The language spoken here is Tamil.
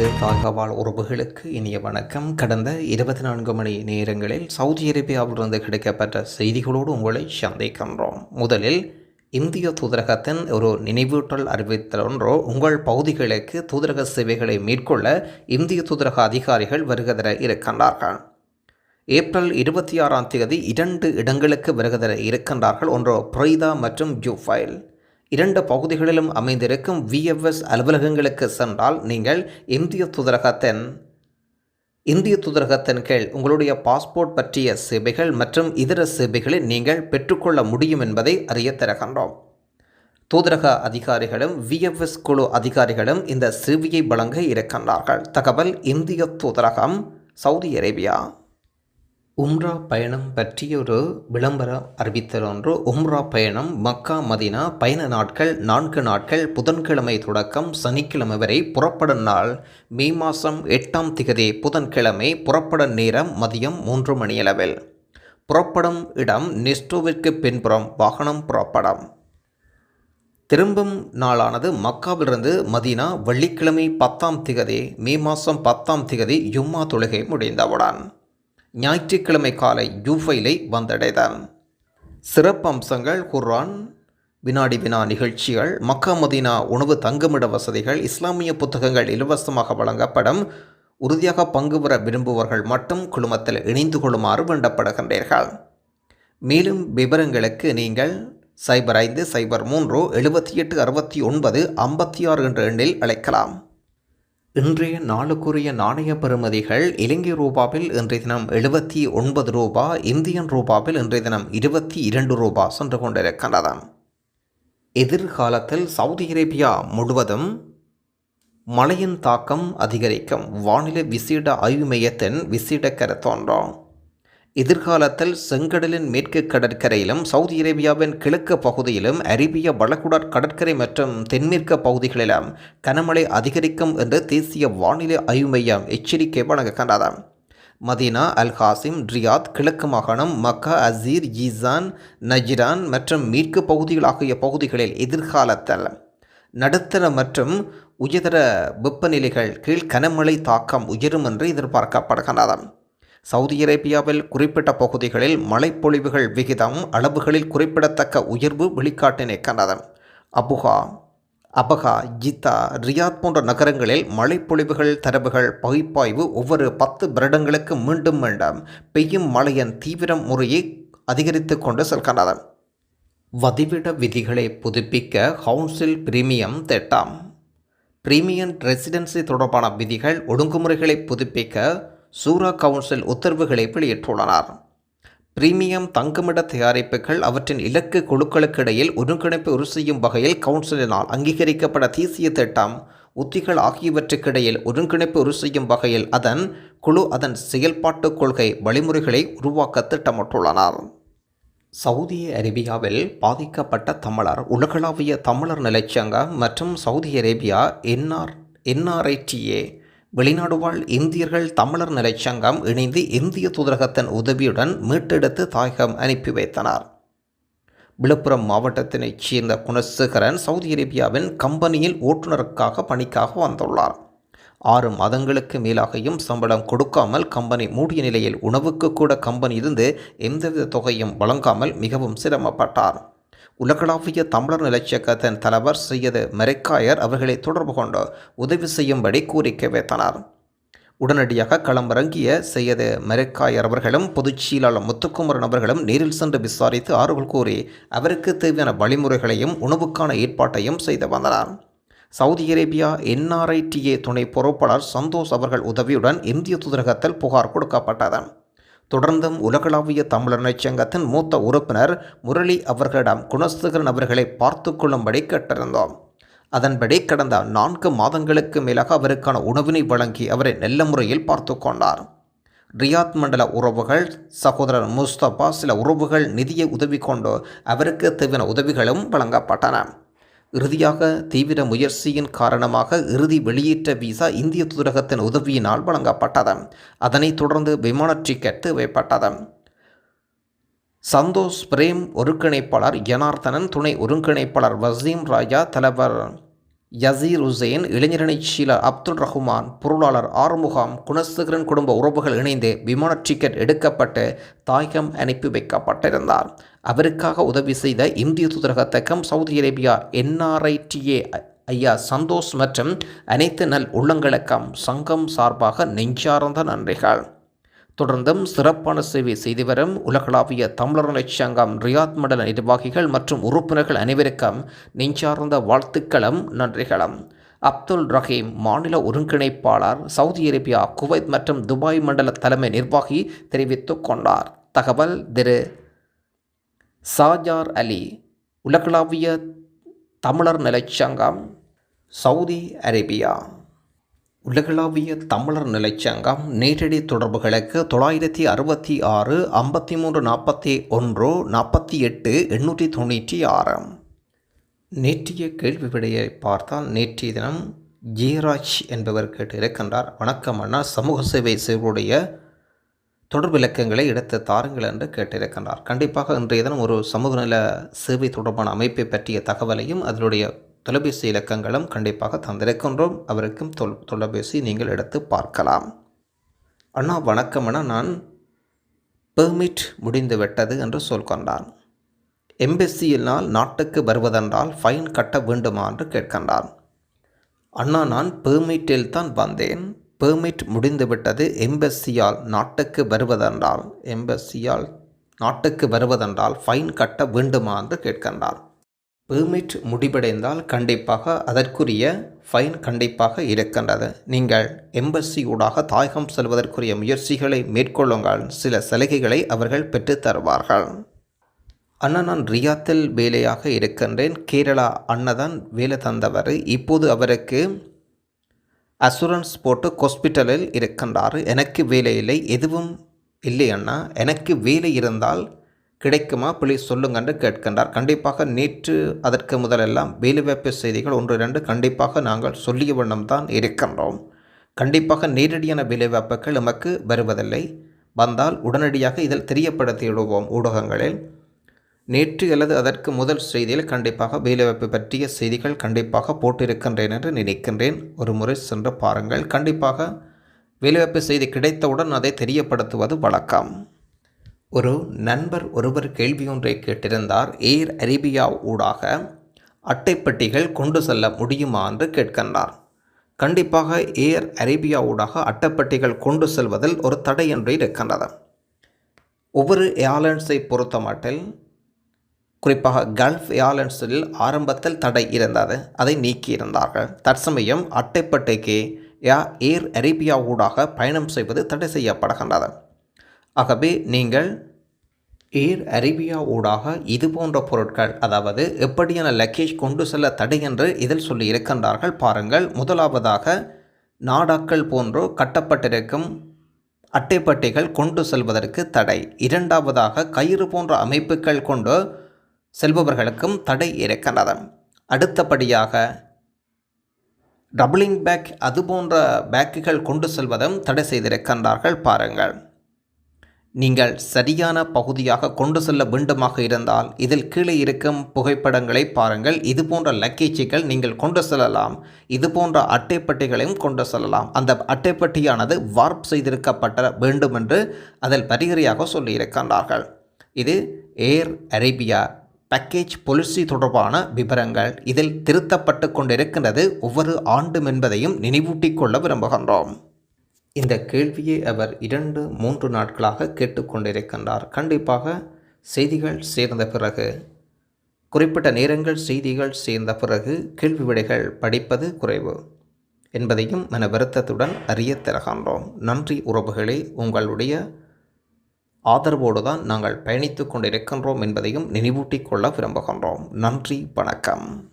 நமது தாழ்கவாழ் உறவுகளுக்கு இனிய வணக்கம். கடந்த இருபத்தி நான்கு மணி நேரங்களில் சவுதி அரேபியாவிலிருந்து கிடைக்கப்பட்ட செய்திகளோடு உங்களை சந்திக்கின்றோம். முதலில் இந்திய தூதரகத்தின் ஒரு நினைவூட்டல் அறிவித்தல் ஒன்றோ. உங்கள் பகுதிகளுக்கு தூதரக சேவைகளை மேற்கொள்ள இந்திய தூதரக அதிகாரிகள் வருகதர இருக்கின்றார்கள். ஏப்ரல் இருபத்தி ஆறாம் தேதி இரண்டு இடங்களுக்கு வருகதர இருக்கின்றார்கள். ஒன்றோ புரைதா மற்றும் ஜூஃபைல். இரண்டு பகுதிகளிலும் அமைந்திருக்கும் விஎஃப்எஸ் அலுவலகங்களுக்கு சென்றால் நீங்கள் இந்திய தூதரகத்தின் இந்திய தூதரகத்தின் கீழ் உங்களுடைய பாஸ்போர்ட் பற்றிய சேவைகள் மற்றும் இதர சேவைகளை நீங்கள் பெற்றுக்கொள்ள முடியும் என்பதை அறிய தருகின்றோம். தூதரக அதிகாரிகளும் விஎஃப்எஸ் குழு அதிகாரிகளும் இந்த சேவையை வழங்க இருக்கின்றார்கள். தகவல் இந்திய தூதரகம் சவுதி அரேபியா. உம்ரா பயணம் பற்றிய ஒரு விளம்பர அறிவித்தல் ஒன்று உம்ரா பயணம் மக்கா மதினா பயண நாட்கள் நான்கு நாட்கள் புதன்கிழமை தொடக்கம் சனிக்கிழமை வரை புறப்படும் நாள். மே மாதம் எட்டாம் திகதி புதன்கிழமை புறப்படும் நேரம் மதியம் மூன்று மணியளவில். புறப்படும் இடம் நெஸ்டோவிற்கு பின்புறம் வாகனம் புறப்படும். திரும்பும் நாளானது மக்காவிலிருந்து மதீனா வெள்ளிக்கிழமை பத்தாம் திகதி மே மாதம் பத்தாம் திகதி யும்மா தொழுகை முடிந்தவுடன். ஞாயிற்றுக்கிழமை காலை யூஃபைலை வந்தடைதான் சிறப்பு அம்சங்கள் குர்ஆன் வினாடி வினா நிகழ்ச்சிகள் மக்கா மதீனா உணவு தங்குமிட வசதிகள் இஸ்லாமிய புத்தகங்கள் இலவசமாக வழங்கப்படும் உறுதியாக பங்கு பெற விரும்புவர்கள் மட்டும் குழுமத்தில் இணைந்து கொள்ளுமாறு வேண்டப்படுகின்றீர்கள். மேலும் விவரங்களுக்கு நீங்கள் சைபர் ஐந்து சைபர் மூன்று எழுபத்தி எட்டு அறுபத்தி ஒன்பது ஐம்பத்தி ஆறு என்ற எண்ணில் அழைக்கலாம். இன்றைய நாளுக்குரிய நாணய பெறுமதிகள் இலங்கை ரூபாவில் இன்றைய தினம் எழுபத்தி ஒன்பது ரூபா இந்தியன் ரூபாவில் இன்றைய தினம் இருபத்தி இரண்டு ரூபா சென்று கொண்டிருக்கின்றது எதிர்காலத்தில் சவுதி அரேபியா முழுவதும் மழையின் தாக்கம் அதிகரிக்கும். வானிலை விசேட ஆய்வு மையத்தின் விசேட கருத்தோன்றும் எதிர்காலத்தில் செங்கடலின் மேற்கு கடற்கரையிலும் சவுதி அரேபியாவின் கிழக்கு பகுதியிலும் அரேபிய வளகுடார் கடற்கரை மற்றும் தென்மேற்கு பகுதிகளிலும் கனமழை அதிகரிக்கும் என்று தேசிய வானிலை ஆய்வு மையம் எச்சரிக்கை வழங்குகின்றது. மதீனா அல் ஹாசிம் ரியாத் கிழக்கு மாகாணம் மக்கா அசீர் ஈசான் நஜிரான் மற்றும் மேற்கு பகுதிகள் ஆகிய பகுதிகளில் எதிர்காலத்தில் நடுத்தர மற்றும் உயர்தர வெப்பநிலைகள் கீழ் கனமழை தாக்கம் உயரும் என்று எதிர்பார்க்கப்படுகின்றன சவுதி அரேபியாவில் குறிப்பிட்ட பகுதிகளில் மழைப்பொழிவுகள் விகிதம் அளவுகளில் குறிப்பிடத்தக்க உயர்வு வெளிக்காட்டினிருக்கின்றது அபுகா அபகா ஜித்தா ரியாத் போன்ற நகரங்களில் மழைப்பொழிவுகள் தரவுகள் பகுப்பாய்வு ஒவ்வொரு பத்து வருடங்களுக்கு மீண்டும் மீண்டும் பெய்யும் மழையின் தீவிரம் முறையை அதிகரித்து கொண்டு செல்கின்றது வதிவிட விதிகளை புதுப்பிக்க கவுன்சில் பிரீமியம் திட்டம். பிரீமியம் ரெசிடென்சி தொடர்பான விதிகள் ஒழுங்குமுறைகளை புதுப்பிக்க சூரா கவுன்சில் உத்தரவுகளை வெளியிட்டுள்ளனர். பிரீமியம் தங்குமிட தயாரிப்புகள் அவற்றின் இலக்கு குழுக்களுக்கிடையில் ஒருங்கிணைப்பு உறுதி செய்யும் வகையில் கவுன்சிலினால் அங்கீகரிக்கப்பட தேசிய திட்டம் உத்திகள் ஆகியவற்றுக்கிடையில் ஒருங்கிணைப்பு உறுதி செய்யும் வகையில் அதன் குழு அதன் செயல்பாட்டுக் கொள்கை வழிமுறைகளை உருவாக்க திட்டமிட்டுள்ளனர். சவுதி அரேபியாவில் பாதிக்கப்பட்ட தமிழர் உலகளாவிய தமிழர் நிலைச்சங்கம் மற்றும் சவுதி அரேபியா என்ஆர் என்ஆர்ஐடிஏ வெளிநாடு வாழ் இந்தியர்கள் தமிழர் நிலைச்சங்கம் இணைந்து இந்திய தூதரகத்தின் உதவியுடன் மீட்டெடுத்து தாயகம் அனுப்பி வைத்தனர். விழுப்புரம் மாவட்டத்தினைச் சேர்ந்த குணசேகரன் சவுதி அரேபியாவின் கம்பெனியில் ஓட்டுநருக்காக பணிக்காக வந்துள்ளார். ஆறு மாதங்களுக்கு மேலாகியும் சம்பளம் கொடுக்காமல் கம்பெனி மூடிய நிலையில் உணவுக்கு கூட கம்பெனி இருந்து எந்தவித தொகையும் வழங்காமல் மிகவும் சிரமப்பட்டார். உலகளாவிய தமிழர் நிலச்சக்கத்தின் தலைவர் செய்யது மெரிக்காயர் அவர்களை தொடர்பு கொண்டு உதவி செய்யும்படி கோரிக்கை வைத்தனர். உடனடியாக களமிறங்கிய செய்யது மெரிக்காயர் அவர்களும் பொதுச் செயலாளர் முத்துக்குமரன் அவர்களும் நேரில் சென்று விசாரித்து ஆறுகள் கூறி அவருக்கு தேவையான வழிமுறைகளையும் உணவுக்கான ஏற்பாட்டையும் செய்து வந்தனர். சவுதி அரேபியா என்ஆர்ஐடிஏ துணை பொறுப்பாளர் சந்தோஷ் அவர்கள் உதவியுடன் இந்திய தூதரகத்தில் புகார் கொடுக்கப்பட்டது. தொடர்ந்தும் உலகளாவிய தமிழர் சங்கத்தின் மூத்த உறுப்பினர் முரளி அவர்களிடம் குணசேகரன் அவர்களை பார்த்து கொள்ளும்படி கேட்டிருந்தோம். அதன்படி கடந்த நான்கு மாதங்களுக்கு மேலாக அவருக்கான உணவினை வழங்கி அவரை நல்ல முறையில் பார்த்து கொண்டார். ரியாத் மண்டல உறவுகள் சகோதரர் முஸ்தபா சில உறவுகள் நிதியை உதவி கொண்டு அவருக்கு தேவையான உதவிகளும் வழங்கப்பட்டன. இறுதியாக தீவிர முயற்சியின் காரணமாக இறுதி வெளியேற்ற விசா இந்திய தூதரகத்தின் உதவியினால் வழங்கப்பட்டது. அதனைத் தொடர்ந்து விமான டிக்கெட் தேவைப்பட்டது. சந்தோஷ் பிரேம் ஒருங்கிணைப்பாளர் ஜனார்த்தனன் துணை ஒருங்கிணைப்பாளர் வசீம் ராஜா தலைவர் யசீர் உசேன் இளைஞரணி ஷீலா அப்துல் ரஹ்மான் பொருளாளர் ஆறுமுகாம் குணசேகரன் குடும்ப உறவுகள் இணைந்து விமான டிக்கெட் எடுக்கப்பட்டு தாயகம் அனுப்பி வைக்கப்பட்டிருந்தார். அவருக்காக உதவி செய்த இந்திய தூதரகத்தக்கம் சவுதி அரேபியா என்ஆர்ஐடிஏ ஐயா சந்தோஷ் மற்றும் அனைத்து நல் உள்ளங்களுக்கும் சங்கம் சார்பாக நெஞ்சார்ந்த நன்றிகள். தொடர்ந்தும் சிறப்பான சேவை செய்து வரும் உலகளாவிய தமிழர் சங்கம் ரியாத் மண்டல நிர்வாகிகள் மற்றும் உறுப்பினர்கள் அனைவருக்கும் நெஞ்சார்ந்த வாழ்த்துக்களும் நன்றிகளும். அப்துல் ரஹீம் மாநில ஒருங்கிணைப்பாளர் சவுதி அரேபியா குவைத் மற்றும் துபாய் மண்டல தலைமை நிர்வாகி தெரிவித்துக் கொண்டார். தகவல் திரு. சாஜார் அலி உலகளாவிய தமிழர் நிலைச்சங்கம் சவுதி அரேபியா. உலகளாவிய தமிழர் நிலைச்சங்கம் நேரடி தொடர்புகளுக்கு தொள்ளாயிரத்தி அறுபத்தி ஆறு ஐம்பத்தி மூன்று நாற்பத்தி ஒன்று நாற்பத்தி எட்டு எண்ணூற்றி தொண்ணூற்றி ஆறு. நேற்றைய கேள்வி விடையை பார்த்தால் நேற்றைய தினம் ஜெயராஜ் என்பவர் கேட்டு இருக்கின்றார் வணக்கம் அண்ணா. சமூக சேவை செய்வருடைய தொடர்பு இலக்கங்களை எடுத்து தாருங்கள் என்று கேட்டிருக்கின்றார். கண்டிப்பாக இன்றைய தினம் ஒரு சமூக நல சேவை தொடர்பான அமைப்பை பற்றிய தகவலையும் அதனுடைய தொலைபேசி இலக்கங்களும் கண்டிப்பாக தந்திருக்கின்றோம். அவருக்கும் தொல் தொலைபேசி நீங்கள் எடுத்து பார்க்கலாம். அண்ணா வணக்கம் அண்ணா நான் பெர்மிட் முடிந்து விட்டது என்று சொல்கின்றான் எம்பெசியினால் நாட்டுக்கு வருவதென்றால் ஃபைன் கட்ட வேண்டுமா என்று கேட்கின்றான். அண்ணா நான் பெர்மிட்டில் தான் வந்தேன். பெர்மிட் முடிந்துவிட்டது. எம்பசியால் நாட்டுக்கு வருவதென்றால் எம்பசியால் நாட்டுக்கு வருவதென்றால் ஃபைன் கட்ட வேண்டுமா என்று கேட்கின்றார். பெர்மிட் முடிவடைந்தால் கண்டிப்பாக அதற்குரிய ஃபைன் கண்டிப்பாக இருக்கின்றது. நீங்கள் எம்பசி ஊடாக தாயகம் செல்வதற்குரிய முயற்சிகளை மேற்கொள்ளுங்கள். சில சலுகைகளை அவர்கள் பெற்றுத் தருவார்கள். அண்ணா நான் ரியாத்தில் வேலையாக இருக்கின்றேன். கேரளா அண்ணதான் வேலை தந்தவர். இப்போது அவருக்கு அசூரன்ஸ் போட்டு ஹாஸ்பிட்டலில் இருக்கின்றார். எனக்கு வேலை இல்லை எதுவும் இல்லை அண்ணா. எனக்கு வேலை இருந்தால் கிடைக்குமா ப்ளீஸ் சொல்லுங்கன்று கேட்கின்றார். கண்டிப்பாக நேற்று அதற்கு முதலெல்லாம் வேலைவாய்ப்பு செய்திகள் ஒன்று இரண்டு கண்டிப்பாக நாங்கள் சொல்லிய வண்ணம் தான் இருக்கின்றோம். கண்டிப்பாக நேரடியான வேலைவாய்ப்புகள் நமக்கு வருவதில்லை. வந்தால் உடனடியாக இதில் தெரியப்படுத்திவிடுவோம் ஊடகங்களில். நேற்று அல்லது அதற்கு முதல் செய்தியில் கண்டிப்பாக வேலைவாய்ப்பு பற்றிய செய்திகள் கண்டிப்பாக போட்டிருக்கின்றேன் என்று நினைக்கின்றேன். ஒரு முறை சென்று பாருங்கள். கண்டிப்பாக வேலைவாய்ப்பு செய்தி கிடைத்தவுடன் அதை தெரியப்படுத்துவது வழக்கம். ஒரு நண்பர் ஒருவர் கேள்வி ஒன்றை கேட்டிருந்தார். ஏர் அரேபியா ஊடாக அட்டைப்பட்டிகள் கொண்டு செல்ல முடியுமா என்று கேட்கின்றார். கண்டிப்பாக ஏர் அரேபியா ஊடாக அட்டைப்பட்டிகள் கொண்டு செல்வதில் ஒரு தடை என்று இருக்கின்றது. ஒவ்வொரு ஏர்லைன்ஸை பொறுத்த மட்டில் குறிப்பாக கல்ஃப் ஏர்லைன்ஸில் ஆரம்பத்தில் தடை இருந்தது. அதை நீக்கியிருந்தார்கள். தற்சமயம் அட்டைப்பட்டைக்கு ஏர் அரேபியா ஊடாக பயணம் செய்வது தடை செய்யப்படுகின்றது. ஆகவே நீங்கள் ஏர் அரேபியா ஊடாக இது போன்ற பொருட்கள் அதாவது எப்படியான லக்கேஜ் கொண்டு செல்ல தடை என்று இதில் சொல்லி இருக்கின்றார்கள். பாருங்கள் முதலாவதாக நாடாக்கள் போன்று கட்டப்பட்டிருக்கும் அட்டைப்பட்டிகள் கொண்டு செல்வதற்கு தடை. இரண்டாவதாக கயிறு போன்ற அமைப்புகள் கொண்டு செல்பவர்களுக்கும் தடை இருக்கின்றது அடுத்தபடியாக டபுளிங் பேக் அது போன்ற பேக்குகள் கொண்டு செல்வதும் தடை செய்திருக்கின்றார்கள் பாருங்கள். நீங்கள் சரியான பகுதியாக கொண்டு செல்ல வேண்டுமாக இருந்தால் இதில் கீழே இருக்கும் புகைப்படங்களை பாருங்கள். இது போன்ற லக்கேஜுகள் நீங்கள் கொண்டு செல்லலாம். இது போன்ற அட்டைப்பட்டிகளையும் கொண்டு செல்லலாம். அந்த அட்டைப்பட்டியானது வார்ப் செய்திருக்கப்பட்ட வேண்டும் என்று அதில் பரிகரையாக சொல்லியிருக்கின்றார்கள். இது ஏர் அரேபியா பேக்கேஜ் பொலிசி தொடர்பான விவரங்கள் இதில் திருத்தப்பட்டு கொண்டிருக்கின்றது ஒவ்வொரு ஆண்டும் என்பதையும் நினைவூட்டிக் கொள்ள விரும்புகின்றோம். இந்த கேள்வியை அவர் இரண்டு மூன்று நாட்களாக கேட்டுக்கொண்டிருக்கின்றார் கண்டிப்பாக செய்திகள் சேர்ந்த பிறகு குறிப்பிட்ட நேரங்கள் செய்திகள் சேர்ந்த பிறகு கேள்வி விடைகள் படிப்பது குறைவு என்பதையும் மன வருத்தத்துடன் அறிய தருகின்றோம். நன்றி உறவுகளே உங்களுடைய ஆதரவோடு தான் நாங்கள் பயணித்து கொண்டிருக்கின்றோம் என்பதையும் நினைவூட்டிக் கொள்ள விரும்புகின்றோம். நன்றி வணக்கம்.